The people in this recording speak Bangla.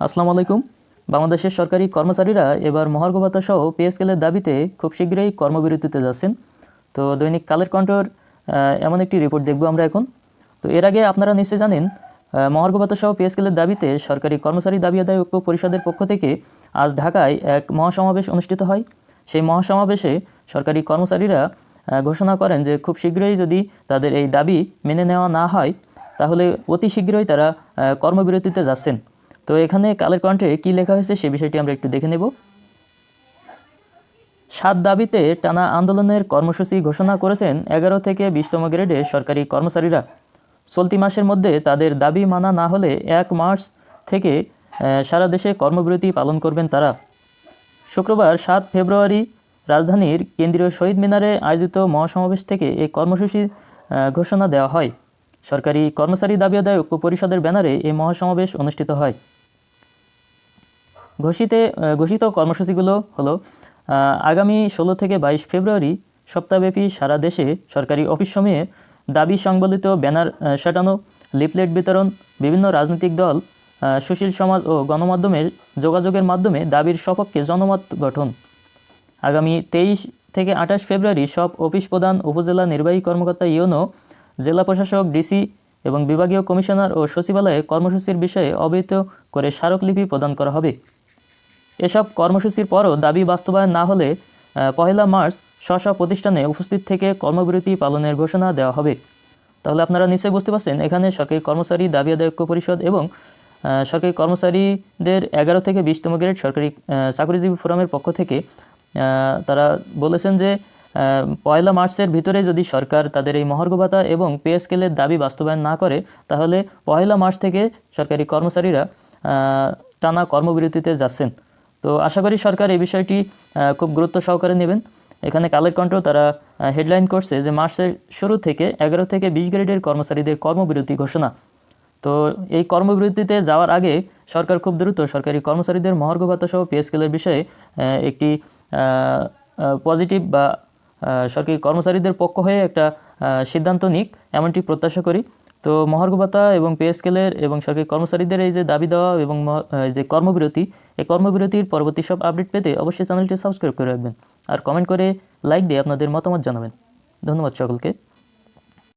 আসসালামু আলাইকুম। বাংলাদেশের সরকারি কর্মচারীরা এবার মহার্ঘ ভাতা সহ পে স্কেলের দাবিতে খুব শীঘ্রই কর্মবিরতিতে যাচ্ছেন। তো দৈনিক কালের কণ্ঠর এমন একটি রিপোর্ট দেখব আমরা এখন। তো এর আগে আপনারা নিশ্চয়ই জানেন আহ, মহার্ঘ ভাতা সহ পে স্কেলের দাবিতে সরকারি কর্মচারী দাবি আদায় ঐক্য পরিষদের পক্ষ থেকে আজ ঢাকায় এক মহাসমাবেশ অনুষ্ঠিত হয়। সেই মহাসমাবেশে সরকারি কর্মচারীরা ঘোষণা করেন যে খুব শীঘ্রই যদি তাদের এই দাবি মেনে নেওয়া না হয় তাহলে অতি শীঘ্রই তারা কর্মবিরতিতে যাচ্ছেন। তো এখানে কালের কণ্ঠে কী লেখা হয়েছে সে বিষয়টি আমরা একটু দেখে নেব। সাত দাবিতে টানা আন্দোলনের কর্মসূচি ঘোষণা করেছেন এগারো থেকে বিশতম গ্রেডের সরকারি কর্মচারীরা। চলতি মাসের মধ্যে তাদের দাবি মানা না হলে এক মার্চ থেকে সারা দেশে কর্মবিরতি পালন করবেন তারা। শুক্রবার সাত ফেব্রুয়ারি রাজধানীর কেন্দ্রীয় শহীদ মিনারে আয়োজিত মহাসমাবেশ থেকে এই কর্মসূচি ঘোষণা দেওয়া হয়। সরকারি কর্মচারী দাবি আদায় ঐক্য পরিষদের ব্যানারে এই মহাসমাবেশ অনুষ্ঠিত হয়। ঘোষিতে ঘোষিত কর্মসূচিগুলো হলো আগামী ষোলো থেকে বাইশ ফেব্রুয়ারি সপ্তাহব্যাপী সারা দেশে সরকারি অফিস সময়ে দাবি সংবলিত ব্যানার সাঁটানো, লিফলেট বিতরণ, বিভিন্ন রাজনৈতিক দল সুশীল সমাজ ও গণমাধ্যমের যোগাযোগের মাধ্যমে দাবির সপক্ষে জনমত গঠন। আগামী তেইশ থেকে আঠাশ ফেব্রুয়ারি সব অফিস প্রধান, উপজেলা নির্বাহী কর্মকর্তা ইউনো, জেলা প্রশাসক, ডিসি এবং বিভাগীয় কমিশনার ও সচিবালয়ে কর্মসূচির বিষয়ে অবহিত করে স্মারকলিপি প্রদান করা হবে। এসব কর্মসূচির পরও দাবি বাস্তবায়ন না হলে পহেলা মার্চ স্ব স্ব প্রতিষ্ঠানে উপস্থিত থেকে কর্মবিরতি পালনের ঘোষণা দেওয়া হবে। তাহলে আপনারা নিশ্চয়ই বুঝতে পারছেন, এখানে সরকারি কর্মচারী, দাবি আদায় পরিষদ এবং সরকারি কর্মচারীদের এগারো থেকে বিশতম গ্রেড সরকারি চাকরিজীবী ফোরামের পক্ষ থেকে তারা বলেছেন যে পয়লা মার্চের ভিতরে যদি সরকার তাদের এই মহার্ঘ ভাতা এবং পে স্কেলের দাবি বাস্তবায়ন না করে, তাহলে পয়লা মার্চ থেকে সরকারি কর্মচারীরা টানা কর্মবিরতিতে যাচ্ছেন। তো আশা করি সরকার এই বিষয়টি খুব গুরুত্ব সহকারে নেবেন। এখানে কালের কণ্ঠ তারা হেডলাইন করছে যে মার্চের শুরু থেকে এগারো থেকে বিশ গ্রেডের কর্মচারীদের কর্মবিরতি ঘোষণা। তো এই কর্মবিরতিতে যাওয়ার আগে সরকার খুব দ্রুত সরকারি কর্মচারীদের মহার্ঘ ভাতা সহ পে স্কেলের বিষয়ে একটি পজিটিভ বা সরকারি কর্মচারীদের পক্ষ হয়ে একটা সিদ্ধান্ত নিক, এমনটি প্রত্যাশা করি। তো মহার্ঘ ভাতা এবং পে স্কেলের এবং সরকারি কর্মচারীদের এই যে দাবি দেওয়া এবং যে কর্মবিরতি, এই কর্মবিরতির পরবর্তী সব আপডেট পেতে অবশ্যই চ্যানেলটি সাবস্ক্রাইব করে রাখবেন। আর কমেন্ট করে লাইক দিয়ে আপনাদের মতামত জানাবেন। ধন্যবাদ সকলকে।